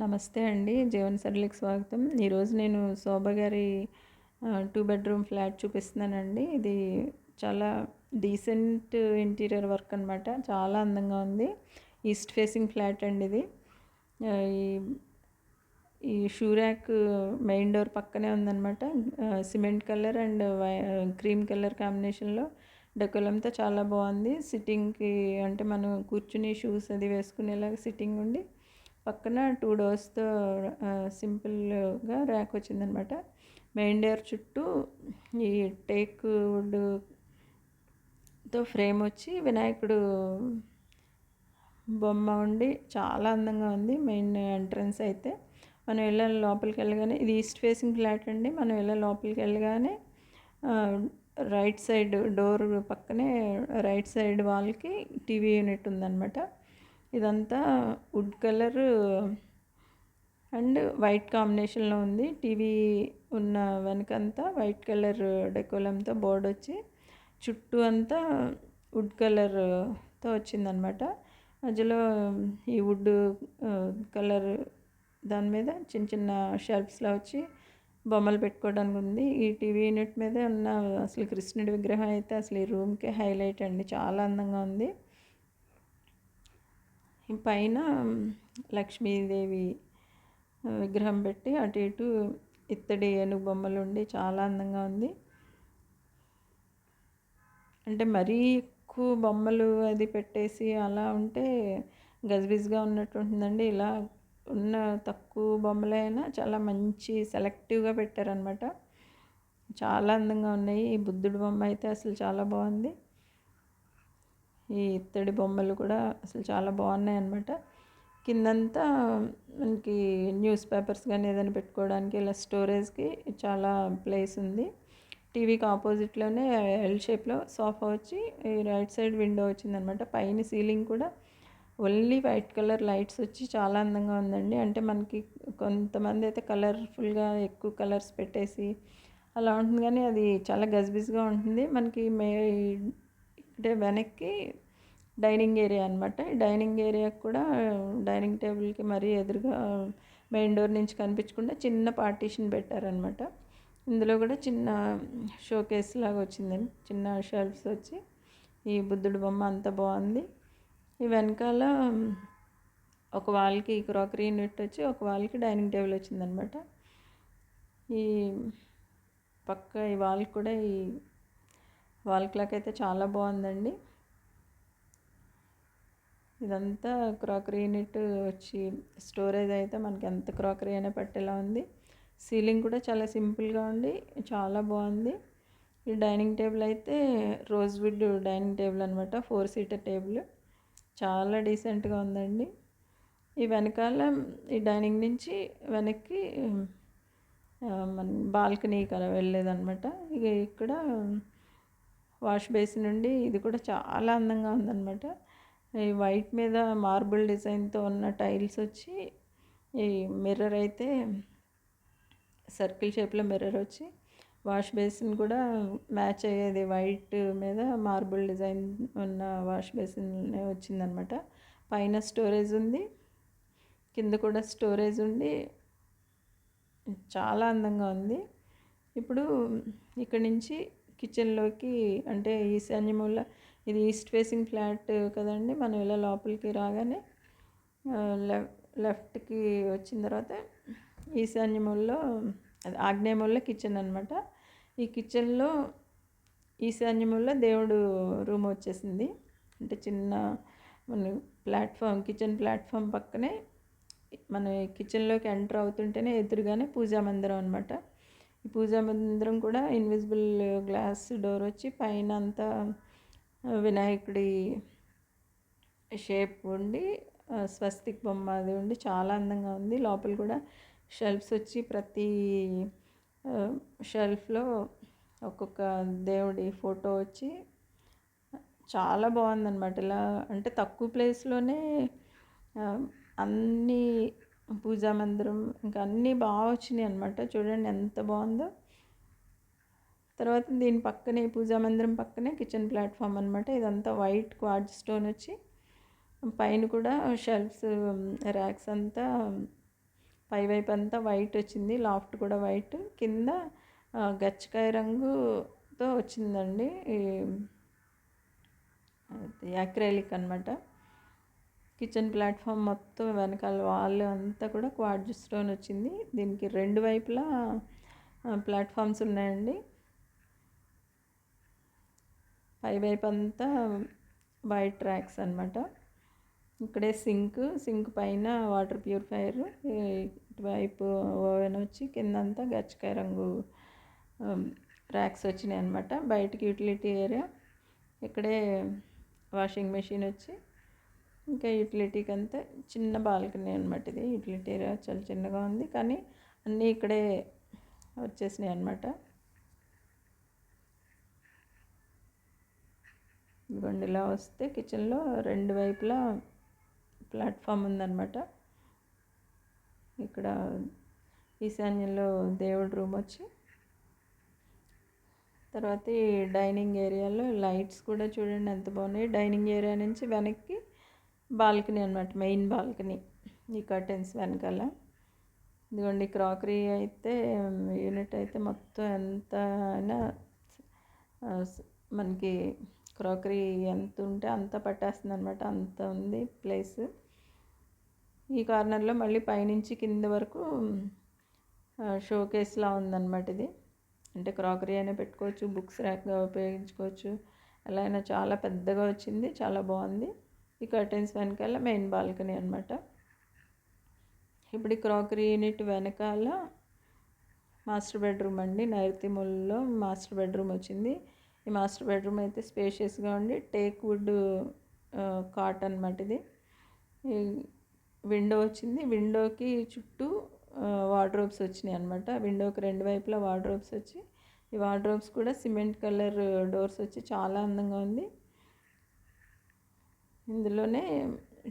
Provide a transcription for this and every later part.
నమస్తే అండి. జీవన్ సరళికి స్వాగతం. ఈరోజు నేను శోభ గారి టూ బెడ్రూమ్ ఫ్లాట్ చూపిస్తున్నానండి. ఇది చాలా డీసెంట్ ఇంటీరియర్ వర్క్ అనమాట చాలా అందంగా ఉంది. ఈస్ట్ ఫేసింగ్ ఫ్లాట్ అండి ఇది. ఈ ఈ షూ ర్యాక్ మెయిన్ డోర్ పక్కనే ఉందన్నమాట. Cement colour and cream colour కాంబినేషన్లో డెకోలంతో చాలా బాగుంది. సిట్టింగ్కి అంటే మనం కూర్చుని షూస్ అది వేసుకునేలాగా సిట్టింగ్ ఉండి పక్కన టూ డోర్స్తో సింపుల్గా ర్యాక్ వచ్చిందనమాట. మెయిన్ డోర్ చుట్టూ ఈ టేక్ వుడ్తో ఫ్రేమ్ వచ్చి వినాయకుడు బొమ్మ ఉండి చాలా అందంగా ఉంది మెయిన్ ఎంట్రన్స్ అయితే. మనం వెళ్ళే లోపలికి వెళ్ళగానే ఇది ఈస్ట్ ఫేసింగ్ ఫ్లాట్ అండి. మనం వెళ్ళే లోపలికి వెళ్ళగానే రైట్ సైడ్ డోర్ పక్కనే రైట్ సైడ్ వాల్కి టీవీ యూనిట్ ఉందన్నమాట ఇదంతా వుడ్ కలర్ అండ్ వైట్ కాంబినేషన్లో ఉంది. టీవీ ఉన్న వెనకంతా వైట్ కలర్ డెకోలంతో బోర్డ్ వచ్చి చుట్టూ అంతా వుడ్ కలర్తో వచ్చిందనమాట. మధ్యలో ఈ వుడ్ కలర్ దాని మీద చిన్న చిన్న షెల్ఫ్స్లో వచ్చి బొమ్మలు పెట్టుకోవడానికి ఉంది. ఈ టీవీ యూనిట్ మీద ఉన్న అసలు కృష్ణుడి విగ్రహం అయితే అసలు ఈ రూమ్కే హైలైట్ అండి. చాలా అందంగా ఉంది. పైన లక్ష్మీదేవి విగ్రహం పెట్టి అటు ఇటు ఇత్తడి ఏనుగు బొమ్మలు ఉండి చాలా అందంగా ఉంది. అంటే మరీ ఎక్కువ బొమ్మలు అది పెట్టేసి అలా ఉంటే గజిబిజిగా ఉన్నట్టు ఉంటుందండి ఇలా ఉన్న తక్కువ బొమ్మలైనా చాలా మంచి సెలెక్టివ్గా పెట్టారనమాట చాలా అందంగా ఉన్నాయి. ఈ బుద్ధుడి బొమ్మ అయితే అసలు చాలా బాగుంది. ఈ ఇత్తడి బొమ్మలు కూడా అసలు చాలా బాగున్నాయి అనమాట కిందంతా మనకి న్యూస్ పేపర్స్ కానీ ఏదైనా పెట్టుకోవడానికి ఇలా స్టోరేజ్కి చాలా ప్లేస్ ఉంది. టీవీకి ఆపోజిట్లోనే ఎల్ షేప్లో సోఫా వచ్చి ఈ రైట్ సైడ్ విండో వచ్చిందనమాట పైన సీలింగ్ కూడా ఓన్లీ వైట్ కలర్ లైట్స్ వచ్చి చాలా అందంగా ఉందండి. అంటే మనకి కొంతమంది అయితే కలర్ఫుల్గా ఎక్కువ కలర్స్ పెట్టేసి అలా ఉంటుంది కానీ అది చాలా గజిబిజిగా ఉంటుంది. మనకి మే అంటే వెనక్కి డైనింగ్ ఏరియా అనమాట డైనింగ్ ఏరియాకి కూడా డైనింగ్ టేబుల్కి మరీ ఎదురుగా మెయిన్ డోర్ నుంచి కనిపించకుండా చిన్న పార్టీషన్ పెట్టారనమాట ఇందులో కూడా చిన్న షోకేస్ లాగా వచ్చిందండి చిన్న షెల్ఫ్స్ వచ్చి ఈ బుద్ధుడు బొమ్మ అంత బాగుంది. ఈ వెనకాల ఒక వాళ్ళకి క్రాకరీ యూనిట్ వచ్చి ఒక వాళ్ళకి డైనింగ్ టేబుల్ వచ్చిందనమాట ఈ పక్క ఈ వాళ్ళకి కూడా ఈ వాల్ క్లాక్ అయితే చాలా బాగుందండి. ఇదంతా క్రాకరీ యూనిట్ వచ్చి స్టోరేజ్ అయితే మనకి ఎంత క్రాకరీ అయినా పట్టేలా ఉంది. సీలింగ్ కూడా చాలా సింపుల్గా ఉంది చాలా బాగుంది. ఈ డైనింగ్ టేబుల్ అయితే రోజ్వుడ్ డైనింగ్ టేబుల్ అనమాట ఫోర్ సీటర్ టేబుల్. చాలా డీసెంట్గా ఉందండి. ఈ వెనకాల ఈ డైనింగ్ నుంచి వెనక్కి మన బాల్కనీ కదా వెళ్ళేదనమాట ఇక ఇక్కడ వాష్ బేసిన్ నుండి ఇది కూడా చాలా అందంగా ఉందన్నమాట. ఈ వైట్ మీద మార్బుల్ డిజైన్తో ఉన్న టైల్స్ వచ్చి ఈ మిర్రర్ అయితే సర్కిల్ షేప్లో మిర్రర్ వచ్చి వాష్ బేసిన్ కూడా మ్యాచ్ అయ్యేది వైట్ మీద మార్బుల్ డిజైన్ ఉన్న వాష్ బేసిన్ వచ్చిందనమాట. పైన స్టోరేజ్ ఉంది కింద కూడా స్టోరేజ్ ఉండి చాలా అందంగా ఉంది. ఇప్పుడు ఇక్కడ నుంచి కిచెన్లోకి అంటే ఈశాన్యమూల ఇది ఈస్ట్ ఫేసింగ్ ఫ్లాట్ కదండి. మనం ఇలా లోపలికి రాగానే లెఫ్ట్కి వచ్చిన తర్వాత ఈశాన్యమూలలో అది కిచెన్ అనమాట ఈ కిచెన్లో ఈశాన్యమూలలో దేవుడు రూమ్ వచ్చేసింది. అంటే చిన్న మన ప్లాట్ఫామ్ కిచెన్ ప్లాట్ఫామ్ పక్కనే మన కిచెన్లోకి ఎంటర్ అవుతుంటేనే ఎదురుగానే పూజా మందిరం అనమాట ఈ పూజా మందిరం కూడా ఇన్విజిబుల్ గ్లాస్ డోర్ వచ్చి పైన అంతా వినాయకుడి షేప్ ఉండి స్వస్తిక్ బొమ్మ అది ఉండి చాలా అందంగా ఉంది. లోపల కూడా షెల్ఫ్స్ వచ్చి ప్రతి షెల్ఫ్లో ఒక్కొక్క దేవుడి ఫోటో వచ్చి చాలా బాగుందన్నమాట. ఇలా అంటే తక్కువ ప్లేస్లోనే అన్నీ పూజా మందిరం ఇంకా అన్నీ బాగా వచ్చినాయి అనమాట చూడండి ఎంత బాగుందో. తర్వాత దీని పక్కనే పూజా మందిరం పక్కనే కిచెన్ ప్లాట్ఫామ్ అనమాట ఇదంతా వైట్ క్వాడ్ స్టోన్ వచ్చి పైన కూడా షెల్ఫ్స్ ర్యాక్స్ అంతా పై వైపు అంతా వైట్ వచ్చింది. లాఫ్ట్ కూడా వైట్. కింద గచ్చకాయ రంగుతో వచ్చిందండి. యాక్రైలిక్ అనమాట కిచెన్ ప్లాట్ఫామ్ మొత్తం వెనకాల వాల్ అంతా కూడా క్వాడ్జ్ స్టోన్ వచ్చింది. దీనికి రెండు వైపులా ప్లాట్ఫామ్స్ ఉన్నాయండి. పై వైపు అంతా వైట్ ట్రాక్స్ అనమాట ఇక్కడే సింక్ సింక్ పైన వాటర్ ప్యూరిఫైయర్ ఇటువైపు ఓవెన్ వచ్చి కిందంతా గచ్చకాయ రంగు ర్యాక్స్ వచ్చినాయి అనమాట బయటకి యూటిలిటీ ఏరియా ఇక్కడే వాషింగ్ మెషిన్ వచ్చి ఇంకా యూటిలిటీకి అంతా చిన్న బాల్కనీ అనమాట ఇది. యూటిలిటీ ఏరియా చాలా చిన్నగా ఉంది. కానీ అన్నీ ఇక్కడే వచ్చేసినాయి అనమాట ఇదిగోండి ఇలా వస్తే కిచెన్లో రెండు వైపులా ప్లాట్ఫామ్ ఉందన్నమాట. ఇక్కడ ఈశాన్యంలో దేవుడి రూమ్ వచ్చి తర్వాత ఈ డైనింగ్ ఏరియాలో లైట్స్ కూడా చూడండి ఎంత బాగున్నాయి. డైనింగ్ ఏరియా నుంచి వెనక్కి బాల్కనీ అనమాట మెయిన్ బాల్కనీ ఈ కర్టెన్స్ వెనకాల. ఇదిగోండి క్రాకరీ అయితే యూనిట్ అయితే మొత్తం ఎంత అయినా మనకి క్రాకరీ ఎంత ఉంటే అంత పట్టేస్తుంది అనమాట అంత ఉంది ప్లేస్. ఈ కార్నర్లో మళ్ళీ పైనుంచి కింద వరకు షోకేస్లా ఉందన్నమాట ఇది. అంటే క్రాకరీ అయినా పెట్టుకోవచ్చు బుక్స్ ర్యాక్గా ఉపయోగించుకోవచ్చు. ఎలా అయినా చాలా పెద్దగా వచ్చింది చాలా బాగుంది. ఈ కర్టెన్స్ వెనకాల మెయిన్ బాల్కనీ అనమాట ఇప్పుడు ఈ క్రాకరీ యూనిట్ వెనకాల మాస్టర్ బెడ్రూమ్ అండి. నైరుతి మూలలో మాస్టర్ బెడ్రూమ్ వచ్చింది. ఈ మాస్టర్ బెడ్రూమ్ అయితే స్పేషియస్గా ఉండి టేక్ వుడ్ కాట్ అనమాట ఇది. విండో వచ్చింది. విండోకి చుట్టూ వార్డ్రోబ్స్ వచ్చినాయి అనమాట విండోకి రెండు వైపులా వార్డ్రోబ్స్ వచ్చి ఈ వార్డ్రోబ్స్ కూడా సిమెంట్ కలర్ డోర్స్ వచ్చి చాలా అందంగా ఉంది. ఇందులోనే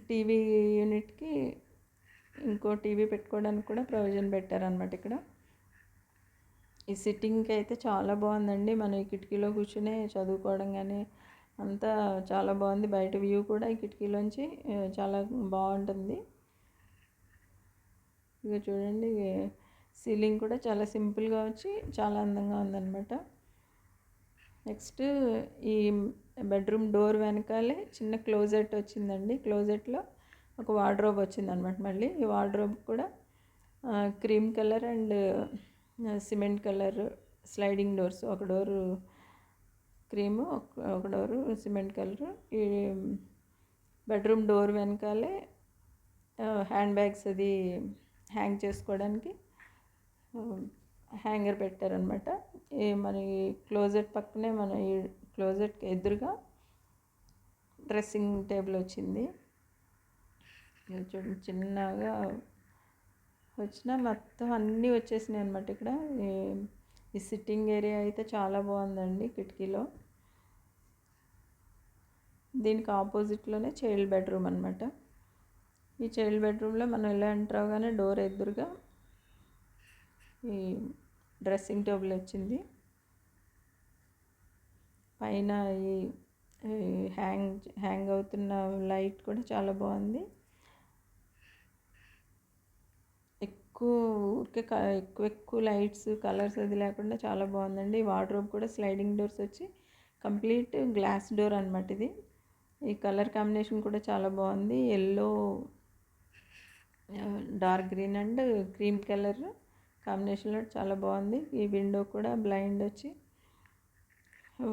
టీవీ యూనిట్కి ఇంకో టీవీ పెట్టుకోవడానికి కూడా ప్రొవిజన్ పెట్టారనమాట ఇక్కడ. ఈ సిట్టింగ్కి అయితే చాలా బాగుందండి మనం ఈ కిటికీలో కూర్చునే చదువుకోవడం కానీ అంతా చాలా బాగుంది బయట వ్యూ కూడా ఈ కిటికీలోంచి చాలా బాగుంటుంది ఇక చూడండి సీలింగ్ కూడా చాలా సింపుల్గా వచ్చి చాలా అందంగా ఉందన్నమాట. నెక్స్ట్ ఈ బెడ్రూమ్ డోర్ వెనకాలే చిన్న క్లోజెట్ వచ్చిందండి. క్లోజెట్లో ఒక వార్డ్రోబ్ వచ్చిందనమాట మళ్ళీ. ఈ వార్డ్రోబ్ కూడా cream colour and cement colour sliding doors ఒక డోరు క్రీము ఒక డోరు సిమెంట్ కలరు ఈ బెడ్రూమ్ డోర్ వెనకాలే హ్యాండ్ బ్యాగ్స్ అది హ్యాంగ్ చేసుకోవడానికి హ్యాంగర్ పెట్టారనమాట ఈ మన క్లోజెట్ పక్కనే మన ఈ క్లోజెట్కి ఎదురుగా డ్రెస్సింగ్ టేబుల్ వచ్చింది. చూడండి చిన్నగా వచ్చిన మొత్తం అన్నీ వచ్చేసినాయి అనమాట ఇక్కడ. ఈ సిట్టింగ్ ఏరియా అయితే చాలా బాగుందండి కిటికీలో. దీనికి ఆపోజిట్లోనే చైల్డ్ బెడ్రూమ్ అనమాట ఈ చైల్డ్ బెడ్రూమ్లో మనం ఎలా ఎంటర్ అవగానే డోర్ ఎదురుగా ఈ డ్రెస్సింగ్ టేబుల్ వచ్చింది. పైన ఈ హ్యాంగ్ హ్యాంగ్ అవుతున్న లైట్ కూడా చాలా బాగుంది. ఎక్కువ ఊరికే ఎక్కువ ఎక్కువ లైట్స్ కలర్స్ అది లేకుండా చాలా బాగుందండి. వార్డ్రోబ్ కూడా స్లైడింగ్ డోర్స్ వచ్చి కంప్లీట్ గ్లాస్ డోర్ అనమాట ఇది. ఈ కలర్ కాంబినేషన్ కూడా చాలా బాగుంది. Yellow dark green and cream colour కాంబినేషన్లో చాలా బాగుంది. ఈ విండో కూడా బ్లైండ్ వచ్చి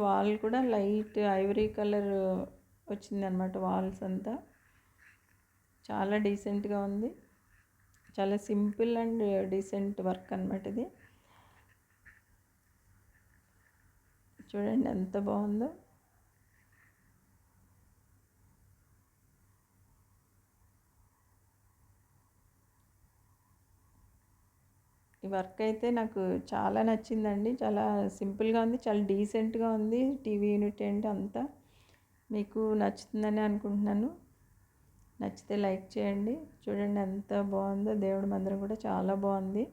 వాల్ కూడా లైట్ ఐవరీ కలర్ వచ్చిందనమాట వాల్స్ అంతా. చాలా డీసెంట్గా ఉంది. చాలా సింపుల్ అండ్ డీసెంట్ వర్క్ అనమాట ఇది. చూడండి ఎంత బాగుందో. ఈ వర్క్ అయితే నాకు చాలా నచ్చిందండి. చాలా సింపుల్గా ఉంది చాలా డీసెంట్గా ఉంది టీవీ యూనిట్ ఏంటి అంతా మీకు నచ్చుతుందని అనుకుంటున్నాను. నచ్చితే లైక్ చేయండి. చూడండి ఎంత బాగుందో దేవుడి మందిరం కూడా చాలా బాగుంది.